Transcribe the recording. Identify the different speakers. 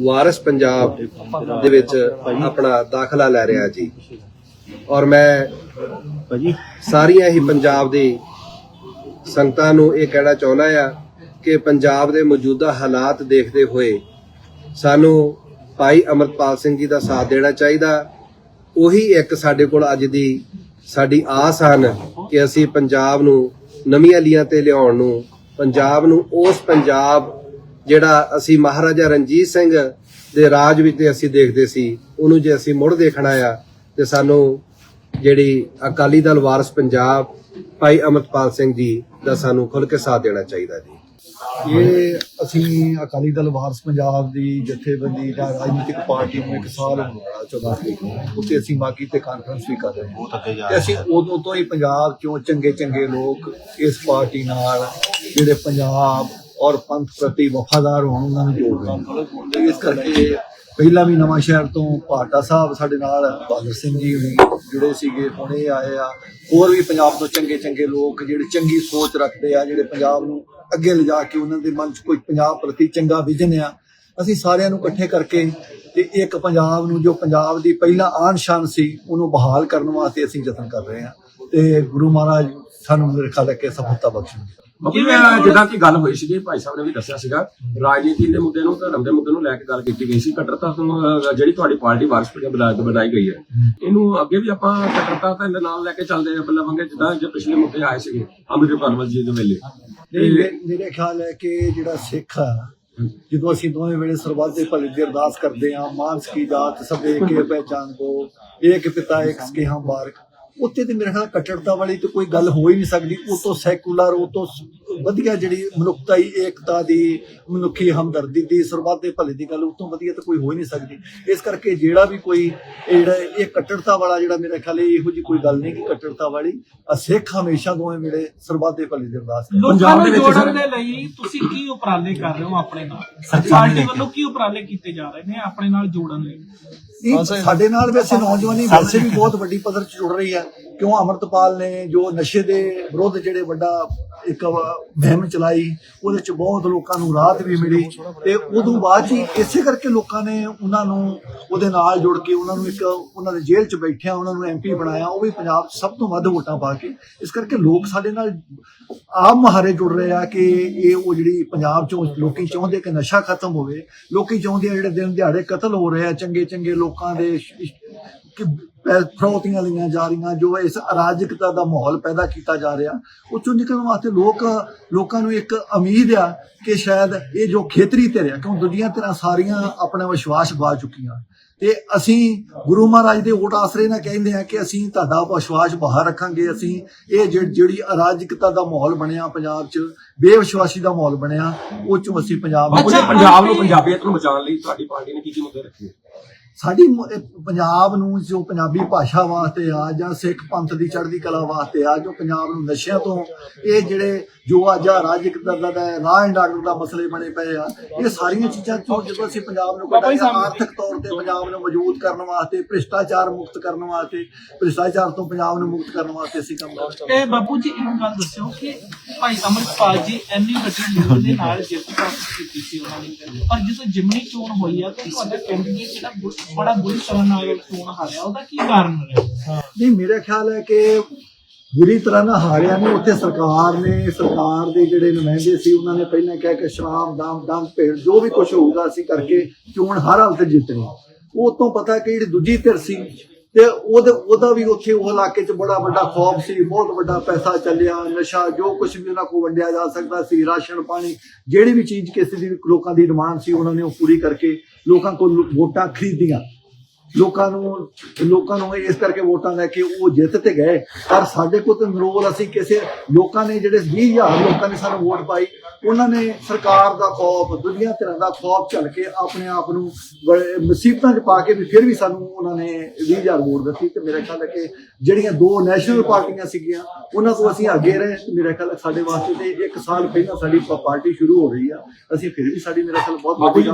Speaker 1: ਵਾਰਿਸ ਪੰਜਾਬ ਦੇ ਵਿੱਚ ਆਪਣਾ ਦਾਖਲਾ ਲੈ ਰਿਹਾ ਜੀ। ਔਰ ਮੈਂ
Speaker 2: ਭਾਜੀ
Speaker 1: ਸਾਰੀਆਂ ਹੀ ਪੰਜਾਬ ਦੀ ਸੰਗਤਾਂ ਨੂੰ ਇਹ ਕਹਿਣਾ ਚਾਹੁੰਦਾ ਆ ਕਿ ਪੰਜਾਬ ਦੇ ਮੌਜੂਦਾ ਹਾਲਾਤ ਦੇਖਦੇ ਹੋਏ ਸਾਨੂੰ ਭਾਈ ਅਮਰਪਾਲ ਸਿੰਘ ਜੀ ਦਾ ਸਾਥ ਦੇਣਾ ਚਾਹੀਦਾ। ਉਹੀ ਇੱਕ ਸਾਡੇ ਕੋਲ ਅੱਜ ਦੀ ਸਾਡੀ ਆਸ ਹਨ ਕਿ ਅਸੀਂ ਪੰਜਾਬ ਨੂੰ ਨਵੀਆਂ ਲੀਆਂ ਤੇ ਲਿਆਉਣ ਨੂੰ, ਪੰਜਾਬ ਨੂੰ ਉਸ ਪੰਜਾਬ ਜਿਹੜਾ ਅਸੀਂ ਮਹਾਰਾਜਾ ਰਣਜੀਤ ਸਿੰਘ ਦੇ ਰਾਜ ਵਿੱਚ ਤੇ ਅਸੀਂ ਦੇਖਦੇ ਸੀ ਉਹਨੂੰ ਜੇ ਅਸੀਂ ਮੁੜ ਦੇਖਣਾ ਆ ਤੇ ਸਾਨੂੰ ਜਿਹੜੀ ਅਕਾਲੀ ਦਲ ਵਾਰਸ ਪੰਜਾਬ ਭਾਈ ਅਮਰਪਾਲ ਸਿੰਘ ਜੀ ਦਾ ਸਾਨੂੰ ਖੁੱਲ ਕੇ ਸਾਥ ਦੇਣਾ ਚਾਹੀਦਾ ਜੀ।
Speaker 2: ਇਹ ਅਸੀਂ ਅਕਾਲੀ ਦਲ ਵਾਰਸ ਪੰਜਾਬ ਦੀ ਜਥੇਬੰਦੀ ਦਾ ਰਾਜਨੀਤਿਕ ਪਾਰਟੀ ਨੂੰ ਇੱਕ ਸਾਲ ਹੋਣ ਵਾਲਾ ਚੌਦਾਂ ਤਰੀਕ ਨੂੰ। ਉੱਥੇ ਅਸੀਂ ਮਾਗੀ ਤੇ ਕਾਨਫਰੰਸ ਵੀ ਕਰ ਰਹੇ ਹਾਂ। ਤੇ ਅਸੀਂ ਉਦੋਂ ਤੋਂ ਹੀ ਪੰਜਾਬ ਚੋਂ ਚੰਗੇ ਚੰਗੇ ਲੋਕ ਇਸ ਪਾਰਟੀ ਨਾਲ ਜਿਹੜੇ ਪੰਜਾਬ ਔਰ ਪੰਥ ਪ੍ਰਤੀ ਵਫਾਦਾਰ ਹੋਣ ਉਹਨਾਂ ਨੂੰ ਜੋੜ ਰਹੇ ਇਸ ਕਰਕੇ ਪਹਿਲਾਂ ਵੀ ਨਵਾਂ ਸ਼ਹਿਰ ਤੋਂ ਭਾਟਾ ਸਾਹਿਬ ਸਾਡੇ ਨਾਲ ਬਹਾਦਰ ਸਿੰਘ ਜੀ ਵੀ ਜੁੜੇ ਸੀਗੇ, ਹੁਣੇ ਆਏ ਆ। ਹੋਰ ਵੀ ਪੰਜਾਬ ਤੋਂ ਚੰਗੇ ਚੰਗੇ ਲੋਕ ਜਿਹੜੇ ਚੰਗੀ ਸੋਚ ਰੱਖਦੇ ਆ, ਜਿਹੜੇ ਪੰਜਾਬ ਨੂੰ ਅੱਗੇ ਲਿਜਾ ਕੇ ਉਹਨਾਂ ਦੇ ਮਨ 'ਚ ਕੋਈ ਪੰਜਾਬ ਪ੍ਰਤੀ ਚੰਗਾ ਵਿਜ਼ਨ ਆ, ਅਸੀਂ ਸਾਰਿਆਂ ਨੂੰ ਇਕੱਠੇ ਕਰਕੇ ਤੇ ਇੱਕ ਪੰਜਾਬ ਨੂੰ ਜੋ ਪੰਜਾਬ ਦੀ ਪਹਿਲਾਂ ਆਨ ਸ਼ਾਨ ਸੀ, ਉਹਨੂੰ ਬਹਾਲ ਕਰਨ ਵਾਸਤੇ ਅਸੀਂ ਯਤਨ ਕਰ ਰਹੇ ਹਾਂ ਤੇ ਗੁਰੂ ਮਹਾਰਾਜ ਸਾਨੂੰ ਮੇਰੇ ਖਿਆਲ ਹੈ ਕਿ ਸਫਲਤਾ ਬਖਸ਼ਣਗੇ।
Speaker 3: ਬਾਕੀ ਮੈਂ ਜਿੱਦਾਂ ਕਿ ਗੱਲ ਹੋਈ ਸੀਗੀ ਭਾਈ ਸਾਹਿਬ ਨੇ ਵੀ ਦੱਸਿਆ ਸੀਗਾ ਰਾਜਨੀਤੀ ਦੇ ਮੁੱਦੇ ਨੂੰ ਧਰਮ ਦੇ ਮੁੱਦੇ ਨੂੰ ਲੈ ਕੇ ਗੱਲ ਕੀਤੀ ਗਈ ਸੀ ਕੱਟੜਤਾ ਤੋਂ ਜਿਹੜੀ ਤੁਹਾਡੀ ਪਾਰਟੀ ਵਾਰਸ ਪੰਜਾਬ ਬਣਾ- ਬਣਾਈ ਗਈ ਹੈ ਇਹਨੂੰ ਅੱਗੇ ਵੀ ਆਪਾਂ ਕੱਟੜਤਾ ਦੇ ਨਾਲ ਲੈ ਕੇ ਚੱਲਦੇ ਆ ਲਵਾਂਗੇ ਜਿੱਦਾਂ ਜੇ ਪਿਛਲੇ ਮੁੱਦੇ ਆਏ ਸੀਗੇ ਅੰਮ੍ਰਿਤਪਾਲ ਮਸਜਿਦ ਦੇ ਵੇਲੇ
Speaker 2: ਮੇਰੇ ਖਿਆਲ ਹੈ ਕਿ ਜਿਹੜਾ ਸਿੱਖ ਆ ਜਦੋਂ ਅਸੀਂ ਦੋਵੇਂ ਵੇਲੇ ਸਰਬੱਤ ਦੇ ਭਲੇ ਦੀ ਅਰਦਾਸ ਕਰਦੇ ਆ ਮਾਨਸ ਕੀ ਜਾਤ ਸਭੇ ਕੇ ਪਹਿਚਾਨ ਕੋ ਏਕ ਪਿਤਾ ਏਕ ਸਕੇ ਹਮ ਬਾਰਕ ਉੱਤੇ ਤੇ ਮੇਰੇ ਖਿਆਲ ਕੱਟੜਤਾ ਵਾਲੀ ਤੇ ਕੋਈ ਗੱਲ ਹੋ ਹੀ ਨਹੀਂ ਸਕਦੀ। ਉਹ ਤੋਂ ਸੈਕੂਲਰ ਉਹ ਤੋਂ ਵਧੀਆ ਜਿਹੜੀ ਮਨੁੱਖਤਾਈ ਏਕਤਾ ਦੀ ਮਨੁੱਖੀ ਹਮਦਰਦੀ ਦੀ ਸਰਬੱਤ ਦੇ ਭਲੇ ਦੀ ਗੱਲ ਉਹ ਤੋਂ ਵਧੀਆ ਤਾਂ ਕੋਈ ਹੋ ਹੀ ਨਹੀਂ ਸਕਦੀ। ਇਸ ਕਰਕੇ ਜਿਹੜਾ ਵੀ ਕੋਈ ਜਿਹੜਾ ਇਹ ਕੱਟੜਤਾ ਵਾਲਾ ਜਿਹੜਾ ਮੇਰੇ ਖਿਆਲ ਇਹੋ ਜੀ ਕੋਈ ਗੱਲ ਨਹੀਂ ਕਿ ਕੱਟੜਤਾ ਵਾਲੀ। ਅ ਸਿੱਖ ਹਮੇਸ਼ਾ ਦੋਵੇਂ ਵੇਲੇ ਸਰਬੱਤ ਦੇ ਭਲੇ ਦੀ ਅਰਦਾਸ
Speaker 3: ਪੰਜਾਬ ਦੇ ਵਿੱਚ
Speaker 4: ਜੋੜਨ ਦੇ ਲਈ ਤੁਸੀਂ ਕੀ ਉਪਰਾਲੇ ਕਰ ਰਹੇ ਹੋ ਆਪਣੇ ਨਾਲ? ਪਾਰਟੀ ਵੱਲੋਂ ਕੀ ਉਪਰਾਲੇ ਕੀਤੇ ਜਾ ਰਹੇ ਨੇ ਆਪਣੇ ਨਾਲ ਜੋੜਨ ਲਈ?
Speaker 2: ਸਾਡੇ ਨਾਲ ਵੈਸੇ ਨੌਜਵਾਨੀ ਵੈਸੇ ਵੀ ਬਹੁਤ ਵੱਡੀ ਪੱਧਰ 'ਚ ਜੁੜ ਰਹੀ ਹੈ ਕਿਉਂ ਅਮਰਤਪਾਲ ਨੇ ਜੋ ਨਸ਼ੇ ਦੇ ਵਿਰੁੱਧ ਜਿਹੜੇ ਵੱਡਾ ਇੱਕ ਮੁਹਿੰਮ ਚਲਾਈ ਉਹਦੇ 'ਚ ਬਹੁਤ ਲੋਕਾਂ ਨੂੰ ਰਾਹਤ ਵੀ ਮਿਲੀ। ਤੇ ਉਦੋਂ ਬਾਅਦ ਹੀ ਇਸੇ ਕਰਕੇ ਲੋਕਾਂ ਨੇ ਉਹਨਾਂ ਨੂੰ ਉਹਦੇ ਨਾਲ ਜੁੜ ਕੇ ਉਹਨਾਂ ਨੂੰ ਇੱਕ ਉਹਨਾਂ ਦੇ ਜੇਲ੍ਹ 'ਚ ਬੈਠਿਆ ਉਹਨਾਂ ਨੂੰ ਐਮਪੀ ਬਣਾਇਆ। ਉਹ ਵੀ ਪੰਜਾਬ 'ਚ ਸਭ ਤੋਂ ਵੱਧ ਵੋਟਾਂ ਪਾ ਕੇ। ਇਸ ਕਰਕੇ ਲੋਕ ਸਾਡੇ ਨਾਲ ਆਪ ਮਹਾਰੇ ਜੁੜ ਰਹੇ ਆ ਕਿ ਇਹ ਉਹ ਜਿਹੜੀ ਪੰਜਾਬ 'ਚੋਂ ਲੋਕੀ ਚਾਹੁੰਦੇ ਕਿ ਨਸ਼ਾ ਖਤਮ ਹੋਵੇ, ਲੋਕੀ ਚਾਹੁੰਦੇ ਆ ਜਿਹੜੇ ਦਿਨ ਦਿਹਾੜੇ ਕਤਲ ਹੋ ਰਹੇ ਆ, ਚੰਗੇ ਚੰਗੇ ਲੋਕਾਂ ਦੇ ਸ਼- ਕਿ ਪੈ- ਲਈਆਂ ਜਾ ਰਹੀਆਂ, ਜੋ ਇਸ ਅਰਾਜਕਤਾ ਦਾ ਮਾਹੌਲ ਪੈਦਾ ਕੀਤਾ ਜਾ ਰਿਹਾ, ਉਹ ਚੋਂ ਨਿਕਲਣ ਵਾਸਤੇ ਲੋਕ, ਲੋਕਾਂ ਨੂੰ ਇੱਕ ਉਮੀਦ ਆ ਕਿ ਸ਼ਾਇਦ ਇਹ ਜੋ ਖੇਤਰੀ ਧਿਰ ਆ, ਕਿਉਂ ਦੂਜੀਆਂ ਧਿਰਾਂ ਸਾਰੀਆਂ ਆਪਣਾ ਵਿਸ਼ਵਾਸ ਗਵਾ ਚੁੱਕੀਆਂ। ਤੇ ਅਸੀਂ ਗੁਰੂ ਮਹਾਰਾਜ ਦੇ ਓਟ ਆਸਰੇ ਨਾਲ ਕਹਿੰਦੇ ਆ ਕਿ ਅਸੀਂ ਤੁਹਾਡਾ ਵਿਸ਼ਵਾਸ ਬਾਹਰ ਰੱਖਾਂਗੇ। ਅਸੀਂ ਇਹ ਜਿਹੜੀ ਅਰਾਜਕਤਾ ਦਾ ਮਾਹੌਲ ਬਣਿਆ ਪੰਜਾਬ 'ਚ ਬੇਵਿਸ਼ਵਾਸੀ ਦਾ ਮਾਹੌਲ ਬਣਿਆ ਉਹ ਚੋਂ ਅਸੀਂ ਪੰਜਾਬ
Speaker 4: ਅੱਛਾ,
Speaker 3: ਪੰਜਾਬ ਨੂੰ ਪੰਜਾਬੀਅਤ ਨੂੰ ਬਚਾਉਣ ਲਈ ਤੁਹਾਡੀ ਪਾਰਟੀ ਨੇ ਕੀ ਕੀ ਮੁੱਦੇ ਰੱਖੇ?
Speaker 2: ਸਾਡੀ ਇਹ ਪੰਜਾਬ ਨੂੰ ਜੋ ਪੰਜਾਬੀ ਭਾਸ਼ਾ ਵਾਸਤੇ ਆ ਜਾਂ ਸਿੱਖ ਪੰਥ ਦੀ ਚੜ੍ਹਦੀ ਕਲਾ ਵਾਸਤੇ ਆ ਜੋ ਪੰਜਾਬ ਨੂੰ ਨਸ਼ਿਆਂ ਤੋਂ ਇਹ ਜਿਹੜੇ ਜੋ ਅੱਜ ਰਾਜਿਕ ਦਰਦਾ ਦਾ ਰਾਹ ਐਂਡ ਆਰਡਰ ਦਾ ਮਸਲੇ ਬਣੇ ਪਏ ਆ ਇਹ ਸਾਰੀਆਂ ਚੀਜ਼ਾਂ ਤੋਂ ਜਦੋਂ ਅਸੀਂ ਪੰਜਾਬ ਨੂੰ ਕੱਢਿਆ ਆਰਥਿਕ ਤੌਰ ਤੇ ਪੰਜਾਬ ਨੂੰ ਮਜ਼ਬੂਤ ਕਰਨ ਵਾਸਤੇ ਭ੍ਰਿਸ਼ਟਾਚਾਰ ਮੁਕਤ ਕਰਨ ਵਾਸਤੇ ਭ੍ਰਿਸ਼ਟਾਚਾਰ ਤੋਂ ਪੰਜਾਬ ਨੂੰ ਮੁਕਤ ਕਰਨ ਵਾਸਤੇ ਅਸੀਂ ਕੰਮ ਕਰ ਰਹੇ ਹਾਂ।
Speaker 4: ਤੇ ਬਾਪੂ ਜੀ ਇੱਕ ਗੱਲ ਦੱਸਿਓ ਕਿ ਭਾਈ ਅਮਰਪਾਲ ਜੀ ਇੰਨੀ ਵੱਡੀ ਲੀਡ ਦੇ ਨਾਲ ਜਿੱਤ ਪ੍ਰਾਪਤ ਕੀਤੀ ਸੀ ਉਹਨਾਂ ਨੇ। ਪਰ ਜਦੋਂ ਜਿਮਨੀ ਚੋਣ ਹੋਈ ਆ ਤਾਂ ਤੁਹਾਡਾ ਕੈਂਡੀਡੇਟ ਜਿਹੜਾ ਬੁ- ਬੜਾ ਬੁਰੀ ਤਰ੍ਹਾਂ ਨਾਲ ਚੋਣ ਹਾਰਿਆ ਉਹਦਾ ਕੀ ਕਾਰਨ ਰਿਹਾ
Speaker 2: ਨਹੀਂ ਮੇਰਾ ਖਿਆਲ ਹੈ ਕਿ ਬੁਰੀ ਤਰ੍ਹਾਂ ਨਾਲ ਹਾਰਿਆ ਨਹੀਂ ਉੱਥੇ ਸਰਕਾਰ ਨੇ ਸਰਕਾਰ ਦੇ ਜਿਹੜੇ ਨੁਮਾਇੰਦੇ ਸੀ ਉਹਨਾਂ ਨੇ ਪਹਿਲਾਂ ਕਿਹਾ ਕਿ ਸ਼ਰਾਬ ਦਾਮ ਦਾਮ ਭੇੜ ਜੋ ਵੀ ਕੁਝ ਹੋਊਗਾ ਅਸੀਂ ਕਰਕੇ ਚੋਣ ਹਰ ਹਾਲਤ ਜਿੱਤਣੀ। ਉਹ ਤੋਂ ਪਤਾ ਕਿ ਜਿਹੜੀ ਦੂਜੀ ਧਿਰ ਸੀ ਤੇ ਉਹਦੇ ਉਹਦਾ ਵੀ ਉੱਥੇ ਉਹ ਇਲਾਕੇ 'ਚ ਬੜਾ ਵੱਡਾ ਖੌਫ ਸੀ, ਬਹੁਤ ਵੱਡਾ ਪੈਸਾ ਚੱਲਿਆ, ਨਸ਼ਾ ਜੋ ਕੁਝ ਵੀ ਉਹਨਾਂ ਕੋਲ ਵੰਡਿਆ ਜਾ ਸਕਦਾ ਸੀ, ਰਾਸ਼ਨ, ਪਾਣੀ, ਜਿਹੜੀ ਵੀ ਚੀਜ਼ ਕਿਸੇ ਦੀ ਲੋਕਾਂ ਦੀ ਡਿਮਾਂਡ ਸੀ, ਉਹਨਾਂ ਨੇ ਉਹ ਪੂਰੀ ਕਰਕੇ ਲੋਕਾਂ ਕੋਲ ਵੋਟਾਂ ਖਰੀਦੀਆਂ। ਲੋਕਾਂ ਨੂੰ ਲੋਕਾਂ ਨੂੰ ਇਸ ਕਰਕੇ ਵੋਟਾਂ ਲੈ ਕੇ ਉਹ ਜਿੱਤ ਤੇ ਗਏ। ਪਰ ਸਾਡੇ ਕੋਲ ਤਾਂ ਨਰੋਲ ਅਸੀਂ ਕਿਸੇ ਲੋਕਾਂ ਨੇ ਜਿਹੜੇ 20000 ਲੋਕਾਂ ਨੇ ਸਾਨੂੰ ਵੋਟ ਪਾਈ, ਉਹਨਾਂ ਨੇ ਸਰਕਾਰ ਦਾ ਖੌਫ, ਦੁਨੀਆ ਤਰ੍ਹਾਂ ਦਾ ਖੌਫ ਝੱਲ ਕੇ ਆਪਣੇ ਆਪ ਨੂੰ ਬੜੇ ਮੁਸੀਬਤਾਂ 'ਚ ਪਾ ਕੇ ਵੀ ਫਿਰ ਵੀ ਸਾਨੂੰ ਉਹਨਾਂ ਨੇ 20000 ਵੋਟ ਦਿੱਤੀ ਤੇ ਮੇਰਾ ਖਿਆਲ ਹੈ ਕਿ ਜਿਹੜੀਆਂ ਦੋ ਨੈਸ਼ਨਲ ਪਾਰਟੀਆਂ ਸੀਗੀਆਂ, ਉਹਨਾਂ ਤੋਂ ਅਸੀਂ ਅੱਗੇ ਰਹੇ ਤੇ ਮੇਰਾ ਖਿਆਲ ਸਾਡੇ ਵਾਸਤੇ ਤੇ ਇੱਕ ਸਾਲ ਪਹਿਲਾਂ ਸਾਡੀ ਪ- ਪਾਰਟੀ ਸ਼ੁਰੂ ਹੋ ਰਹੀ ਆ। ਅਸੀਂ ਫਿਰ ਵੀ ਸਾਡੀ ਮੇਰਾ ਖਿਆਲ ਬਹੁਤ
Speaker 3: ਬਾਪੂ
Speaker 2: ਵੱਡੀ
Speaker 3: ਜੀ